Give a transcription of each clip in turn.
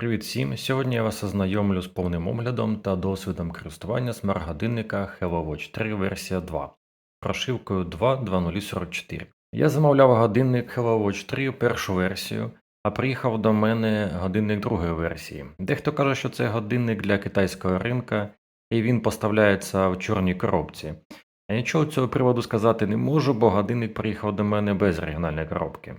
Привіт всім! Сьогодні я вас ознайомлю з повним оглядом та досвідом користування смарт-годинника HelloWatch 3 версія 2 прошивкою 2.2.044. Я замовляв годинник HelloWatch 3 першу версію, а приїхав до мене годинник другої версії. Дехто каже, що це годинник для китайського ринка і він поставляється в чорній коробці. Я нічого цього приводу сказати не можу, бо годинник приїхав до мене без оригінальної коробки.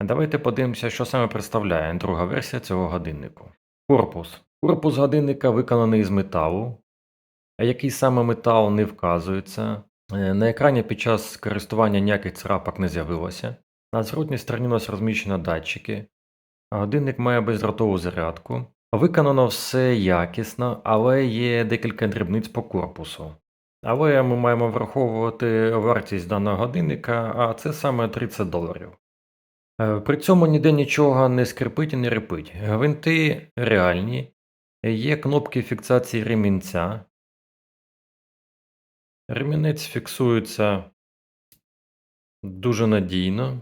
Давайте подивимося, що саме представляє друга версія цього годиннику. Корпус. Корпус годинника виконаний з металу, який саме метал не вказується. Е, На екрані під час користування ніяких царапок не з'явилося. На зворотній стороні у нас розміщено датчики. Годинник має бездротову зарядку. Виконано все якісно, але є декілька дрібниць по корпусу. Але ми маємо враховувати вартість даного годинника, а це саме 30 доларів. Е, При цьому ніде нічого не скрипить і не репить. Гвинти реальні, є кнопки фіксації ремінця. Ремінець фіксується дуже надійно.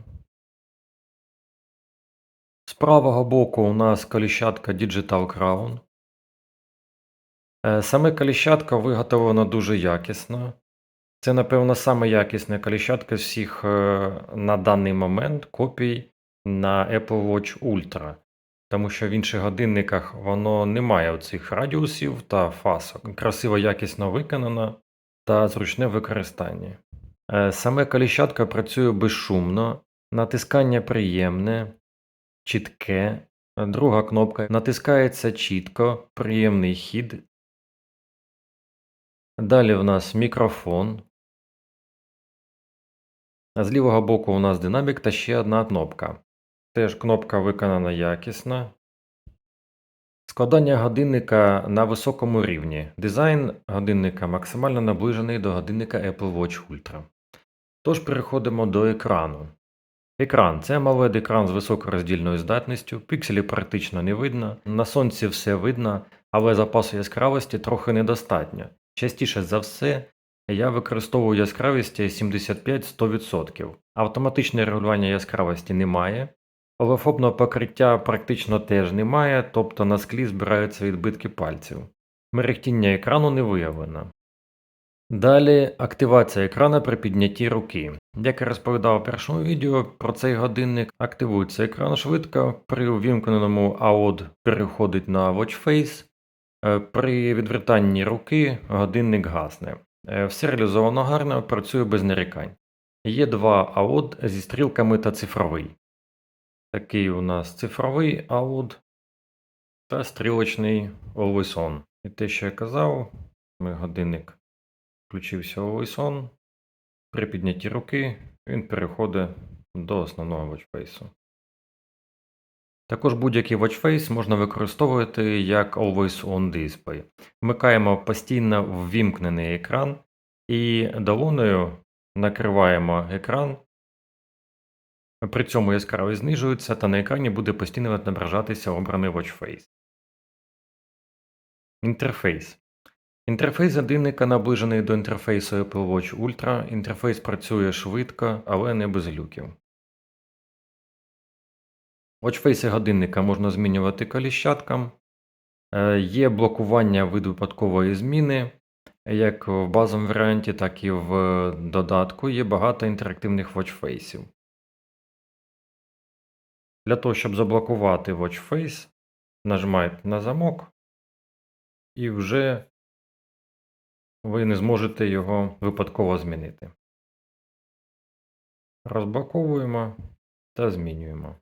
З правого боку у нас коліщатка Digital Crown. Е, Саме коліщатка виготовлено дуже якісно. Це, напевно, саме якісне коліщатка всіх е, на даний момент копій на Apple Watch Ultra. Тому що в інших годинниках воно не має оцих радіусів та фасок. Красиво якісно виконано та зручне в використанні. Е, Саме коліщатка працює безшумно, натискання приємне, чітке. Друга кнопка натискається чітко, приємний хід. Далі в нас мікрофон. З лівого боку у нас динамік та ще одна кнопка. Теж кнопка виконана якісно. Складання годинника на високому рівні. Дизайн годинника максимально наближений до годинника Apple Watch Ultra. Тож переходимо до екрану. Екран це amoled екран з високороздільною здатністю, пікселів практично не видно, на сонці все видно, але запасу яскравості трохи недостатньо. Частіше за все, я використовую яскравість 75-100%. Автоматичне регулювання яскравості немає. Олефобного покриття практично теж немає, тобто на склі збираються відбитки пальців. Мерехтіння екрану не виявлено. Далі активація екрана при піднятті руки. Як я розповідав у першому відео про цей годинник, активується екран швидко, при увімкненому AOD переходить на Watch Face, е, при відвертанні руки годинник гасне. Е, Все реалізовано гарно, працює без нарікань. Є два AOD зі стрілками та цифровий. Такий у нас цифровий AOD та стрілочний Always On. І те, що я казав, ми годинник включився Always On. При піднятті руки він переходить до основного watchface. Також будь-який watchface можна використовувати як Always On Display. Вмикаємо постійно ввімкнений екран і долоною накриваємо екран. При цьому яскравість знижується, та на екрані буде постійно відображатися обраний watchface. Інтерфейс. Інтерфейс годинника наближений до інтерфейсу Apple Watch Ultra. Інтерфейс працює швидко, але не без глюків. Watchface годинника можна змінювати коліщаткам. Е, Є блокування від випадкової зміни. Як в базовому варіанті, так і в додатку є багато інтерактивних watchfaceів. Для того, щоб заблокувати watchface, нажимаєте на замок, і вже ви не зможете його випадково змінити. Розблоковуємо та змінюємо.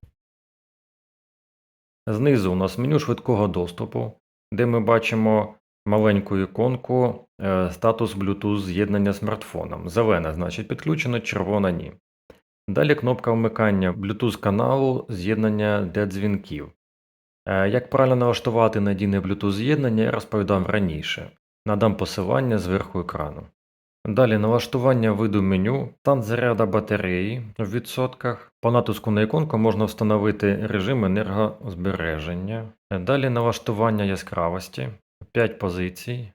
Знизу у нас меню швидкого доступу, де ми бачимо маленьку іконку е, статус Bluetooth з'єднання смартфоном. Зелена значить підключено, червона ні. Далі кнопка вмикання Bluetooth каналу з'єднання для дзвінків. Е, Як правильно налаштувати надійне Bluetooth з'єднання, я розповідав раніше. Надам посилання зверху екрану. Далі налаштування виду меню, стан заряду батареї в відсотках. По натиску на іконку можна встановити режим енергозбереження. Далі налаштування яскравості, 5 позицій.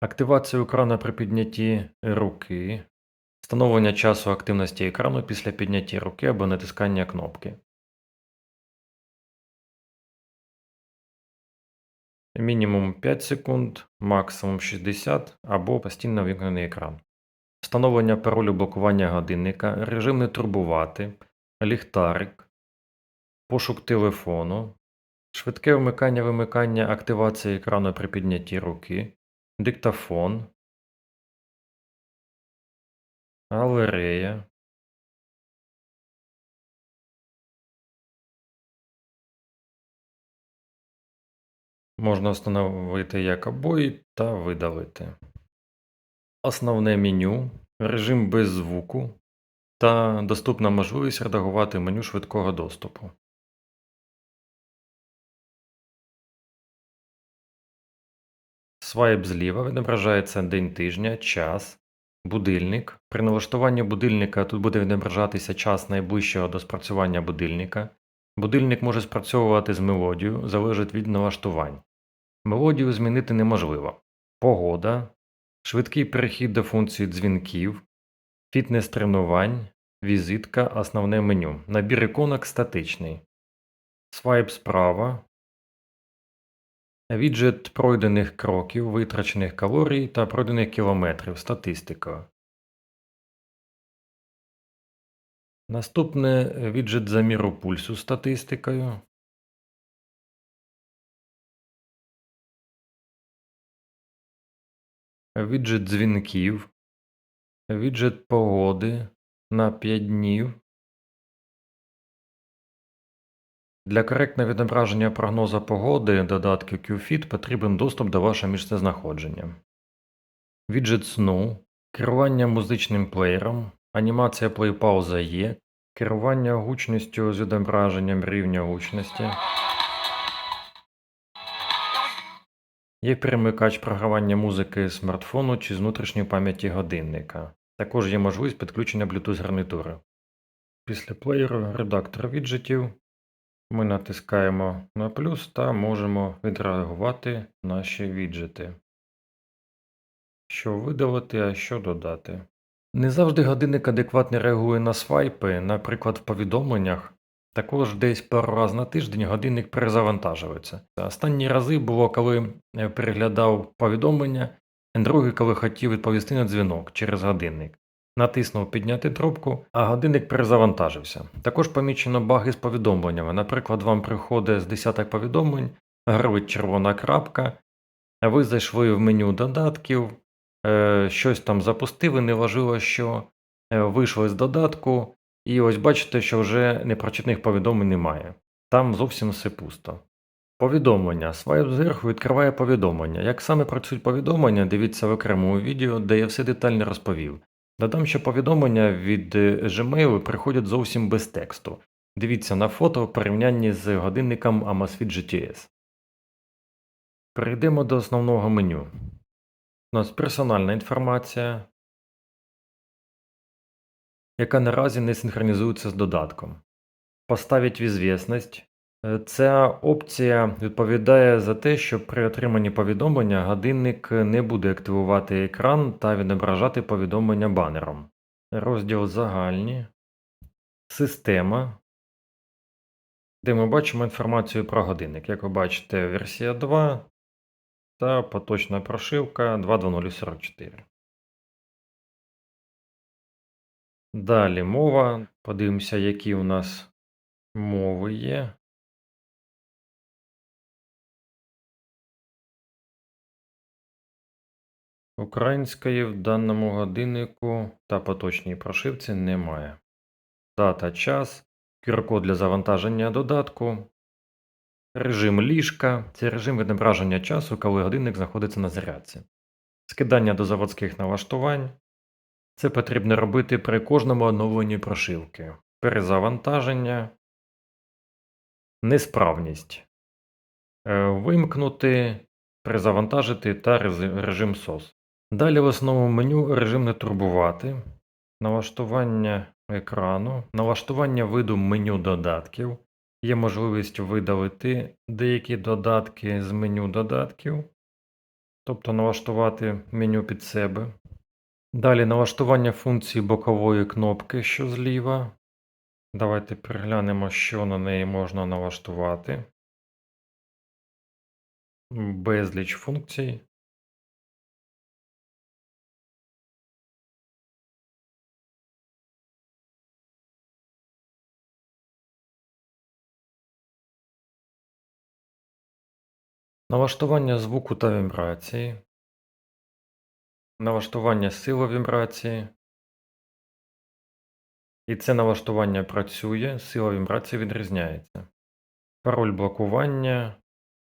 Активація екрану при піднятті руки. Встановлення часу активності екрану після підняття руки або натискання кнопки. Мінімум 5 секунд, максимум 60 або постійно вимкнений екран. Встановлення паролю блокування годинника, режим не турбувати, ліхтарик, пошук телефону, швидке вмикання вимикання активація екрану при піднятті руки, диктофон, галерея. Можна встановити як обої та видалити. Основне меню, режим без звуку та доступна можливість редагувати меню швидкого доступу. Свайп зліва відображається день тижня, час, будильник. При налаштуванні будильника тут буде відображатися час найближчого до спрацювання будильника. Будильник може спрацьовувати з мелодією, залежить від налаштувань. Мелодію змінити неможливо. Погода, швидкий перехід до функції дзвінків, фітнес тренувань, візитка, основне меню. Набір іконок статичний. Свайп справа. Віджет пройдених кроків, витрачених калорій та пройдених кілометрів. Статистика. Наступне віджет заміру пульсу статистикою. Віджет дзвінків. Віджет погоди на 5 днів. Для коректного відображення прогнозу погоди додатки QFIT потрібен доступ до вашого місцезнаходження. Віджет сну, керування музичним плеєром, анімація плей-пауза є, керування гучністю з відображенням рівня гучності. Є перемикач програвання музики з смартфону чи з внутрішньої пам'яті годинника. Також є можливість підключення Bluetooth гарнітури. Після плеєру редактор віджитів ми натискаємо на плюс та можемо відреагувати наші віджити. Що видалити, а що додати. Не завжди годинник адекватно реагує на свайпи, наприклад, в повідомленнях. Також десь пару раз на тиждень годинник перезавантажується. Останні рази було, коли я переглядав повідомлення, другий, коли хотів відповісти на дзвінок через годинник. Натиснув підняти трубку, а годинник перезавантажився. Також помічено баги з повідомленнями. Наприклад, вам приходить з десяток повідомлень, гривить червона крапка, ви зайшли в меню додатків, е, щось там запустили, неважливо що, е, вийшли з додатку, і ось бачите, що вже непрочитних повідомлень немає. Там зовсім все пусто. Повідомлення. Свайп зверху відкриває повідомлення. Як саме працюють повідомлення, дивіться в окремому відео, де я все детально розповів. Додам, що повідомлення від е, Gmail приходять зовсім без тексту. Дивіться на фото в порівнянні з годинником Amazfit GTS. Перейдемо до основного меню. У нас персональна інформація, яка наразі не синхронізується з додатком. Поставить в ізвісність. Е, Ця опція відповідає за те, що при отриманні повідомлення годинник не буде активувати екран та відображати повідомлення банером. Розділ Загальні, Система, де ми бачимо інформацію про годинник. Як ви бачите, версія 2 та поточна прошивка 2.2.044. Далі мова. Подивимося, які у нас мови є. Української в даному годиннику та поточній прошивці немає. Дата, час, QR-код для завантаження додатку, режим ліжка це режим відображення часу, коли годинник знаходиться на зарядці, скидання до заводських налаштувань. Це потрібно робити при кожному оновленні прошивки, перезавантаження, несправність, Е, вимкнути, перезавантажити та режим SOS. Далі в основному меню режим не турбувати, налаштування екрану, налаштування виду меню додатків. Є можливість видалити деякі додатки з меню додатків, тобто налаштувати меню під себе. Далі налаштування функції бокової кнопки, що зліва. Давайте переглянемо, що на неї можна налаштувати. безліч функцій. Налаштування звуку та вібрації. Налаштування сили вібрації. І це налаштування працює, сила вібрації відрізняється. Пароль блокування,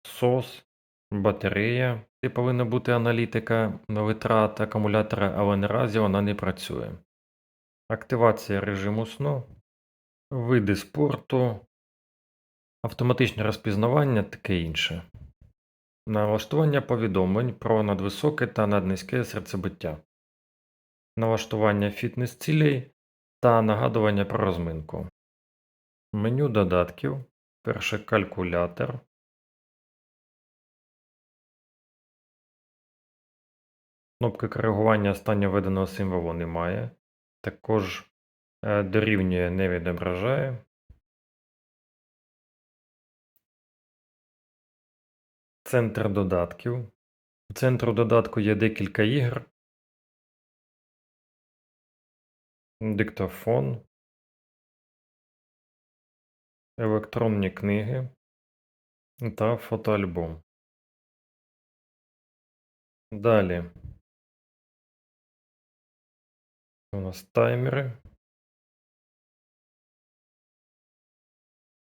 SOS, батарея. Це повинна бути аналітика витрат акумулятора, але наразі вона не працює. Активація режиму сну, види спорту, автоматичне розпізнавання таке інше. Налаштування повідомлень про надвисоке та наднизьке серцебиття. Налаштування фітнес-цілей та нагадування про розминку. Меню додатків. Перше калькулятор. Кнопки коригування останньо введеного символу немає. Також е, дорівнює не відображає. Центр додатків. У центру додатку є декілька ігор. Диктофон. Електронні книги та фотоальбом. Далі. У нас таймери.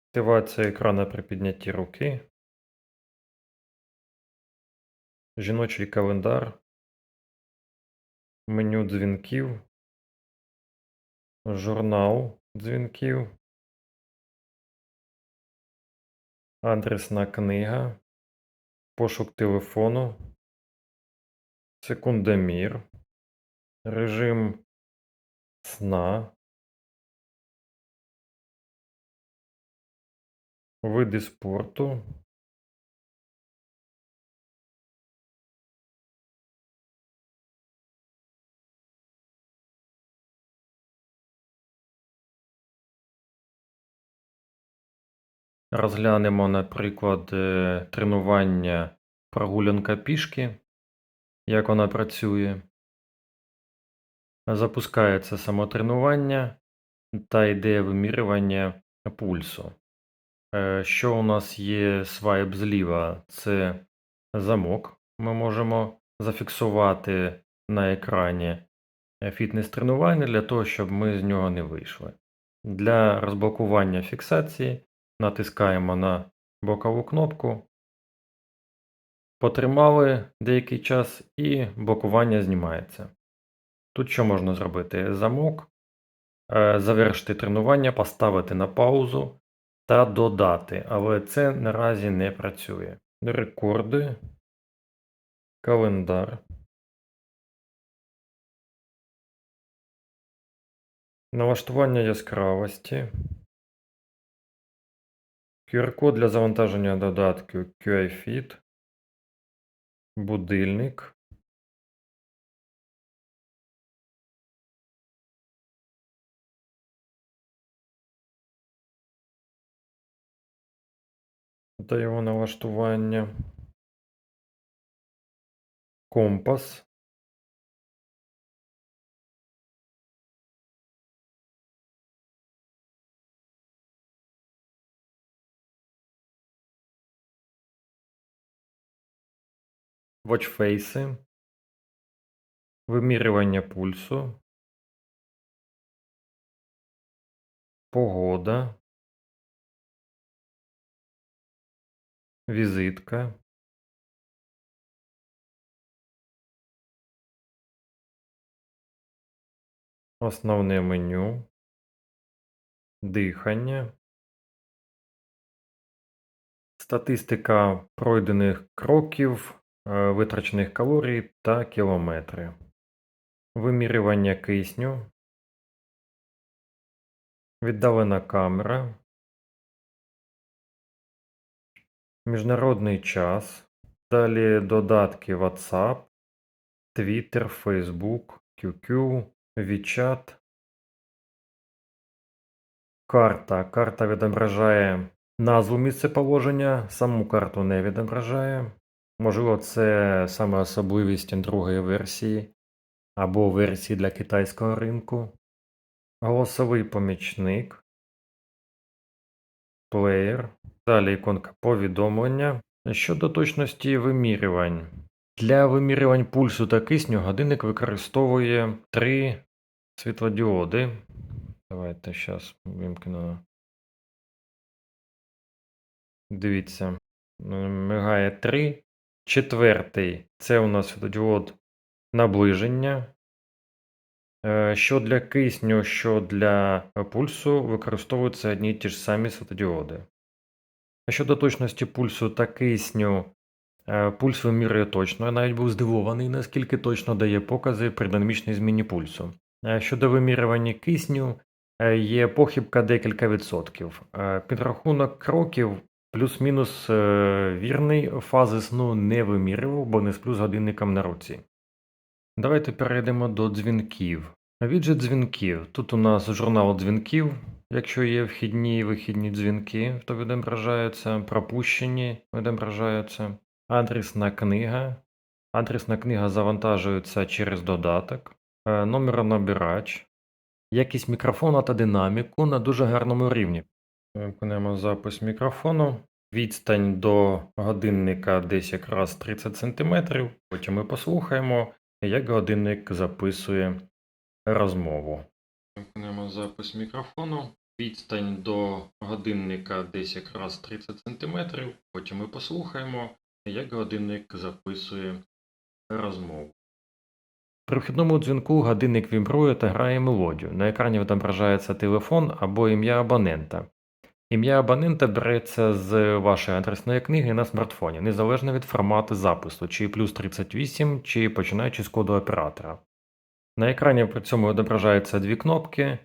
Активація екрана при піднятті руки. Жіночий календар. Меню дзвінків. Журнал дзвінків. Адресна книга. Пошук телефону. Секундомір. Режим сна. Види спорту. Розглянемо, наприклад, е, тренування прогулянка пішки, як вона працює. Запускається самотренування та йде вимірювання пульсу. Е, Що у нас є свайп зліва? Це замок. Ми можемо зафіксувати на екрані фітнес-тренування для того, щоб ми з нього не вийшли. Для розблокування фіксації натискаємо на бокову кнопку, потримали деякий час і блокування знімається. Тут що можна зробити? Замок, е, завершити тренування, поставити на паузу та додати, але це наразі не працює. Рекорди, календар. Налаштування яскравості. QR-код для завантаження додатку QIFIT. Будильник. Та його налаштування. Компас. Watchface. Вимірювання пульсу. Погода. Візитка. Основне меню. Дихання. Статистика пройдених кроків, витрачених калорій та кілометри. Вимірювання кисню. Віддалена камера. Міжнародний час. Далі додатки WhatsApp, Twitter, Facebook, QQ, WeChat. Карта. Карта відображає назву місцеположення, саму карту не відображає. Можливо, це саме особливість другої версії або версії для китайського ринку. Голосовий помічник. Плеєр. Далі іконка повідомлення. Щодо точності вимірювань. Для вимірювань пульсу та кисню годинник використовує три світлодіоди. Давайте зараз вимкнемо. Дивіться, мигає 3. Четвертий це у нас світлодіод наближення. Е, Що для кисню, що для е, пульсу використовуються одні й ті ж самі світлодіоди. А щодо точності пульсу та кисню, е, пульс вимірює точно. Я навіть був здивований, наскільки точно дає покази при динамічній зміні пульсу. Щодо вимірювання кисню, є похибка декілька відсотків. Підрахунок кроків плюс-мінус е, вірний, фази сну не вимірював, бо не сплю з годинником на руці. Давайте перейдемо до дзвінків. Віджит дзвінків. Тут у нас журнал дзвінків, якщо є вхідні і вихідні дзвінки, то відображаються, пропущені відображаються. Адресна книга. Адресна книга завантажується через додаток. Е, Номеронабирач. Якість мікрофона та динаміку на дуже гарному рівні. Вимкнемо запис мікрофону. Відстань до годинника десь якраз 30 см. Потім ми послухаємо, як годинник записує розмову. Вимкнемо запис мікрофону. Відстань до годинника десь якраз 30 см. Потім ми послухаємо, як годинник записує розмову. При вхідному дзвінку годинник вібрує та грає мелодію. На екрані відображається телефон або ім'я абонента. Ім'я абонента береться з вашої адресної книги на смартфоні, незалежно від формату запису, чи плюс 38, чи починаючи з коду оператора. На екрані при цьому відображаються дві кнопки: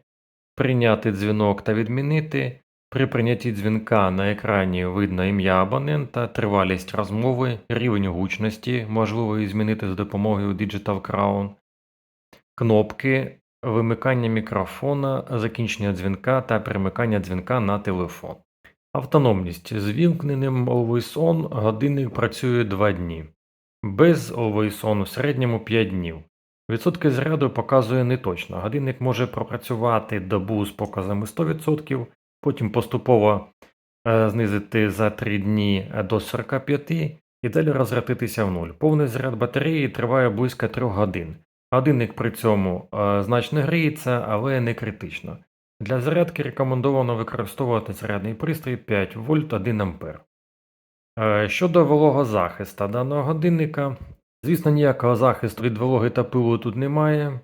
Прийняти дзвінок та відмінити. При прийнятті дзвінка на екрані видно ім'я абонента, тривалість розмови, рівень гучності, можливо її змінити за допомогою Digital Crown, кнопки, вимикання мікрофона, закінчення дзвінка та перемикання дзвінка на телефон. Автономність з вімкненим Always On годинник працює 2 дні. Без Always On в середньому 5 днів. Відсотки заряду показує неточно. Годинник може пропрацювати добу з показами 100%, потім поступово е, знизити за 3 дні до 45 і далі розрядитися в нуль. Повний заряд батареї триває близько 3 годин. Годинник при цьому е, значно гріється, але не критично. Для зарядки рекомендовано використовувати зарядний пристрій 5 вольт 1 ампер. Е, Щодо вологозахисту даного годинника, звісно, ніякого захисту від вологи та пилу тут немає.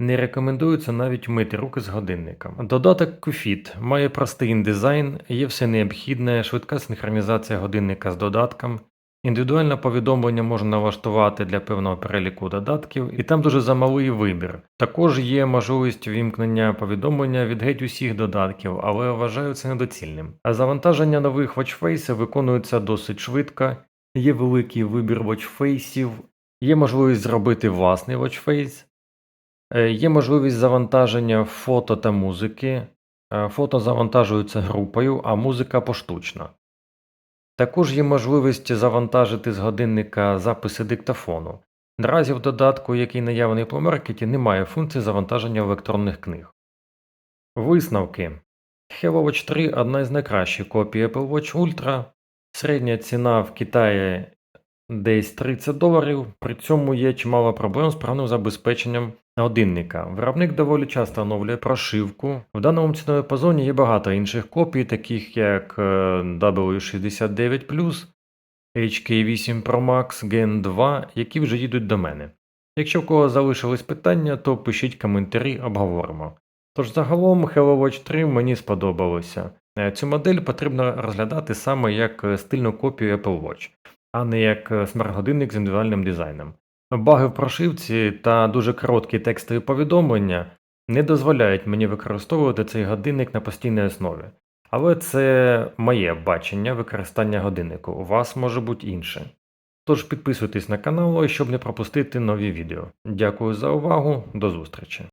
Не рекомендується навіть мити руки з годинником. Додаток QFIT має простий індизайн, є все необхідне, швидка синхронізація годинника з додатком. Індивідуальне повідомлення можна налаштувати для певного переліку додатків, і там дуже замалий вибір. Також є можливість вімкнення повідомлення від геть усіх додатків, але вважаю це недоцільним. А завантаження нових watchface виконується досить швидко, є великий вибір watchfaceів, є можливість зробити власний watchface, Е, Є можливість завантаження фото та музики. Е, Фото завантажуються групою, а музика поштучно. Також є можливість завантажити з годинника записи диктофону. Наразі в додатку, який наявний по маркеті, немає функції завантаження електронних книг. Висновки. Hello Watch 3 одна із найкращих копій Apple Watch Ultra. Середня ціна в Китаї десь 30 доларів, при цьому є чимало проблем з правильним забезпеченням годинника. Виробник доволі часто оновлює прошивку. В даному ціновому позоні є багато інших копій, таких як е, W69, HK8 Pro Max Gen 2, які вже їдуть до мене. Якщо в кого залишились питання, то пишіть коментарі, обговоримо. Тож загалом Hello Watch 3 мені сподобалося. Е, Цю модель потрібно розглядати саме як е, стильну копію Apple Watch, а не як смарт-годинник з індивідуальним дизайном. Баги в прошивці та дуже короткі текстові повідомлення не дозволяють мені використовувати цей годинник на постійній основі. Але це моє бачення використання годиннику, у вас може бути інше. Тож підписуйтесь на канал, щоб не пропустити нові відео. Дякую за увагу, до зустрічі!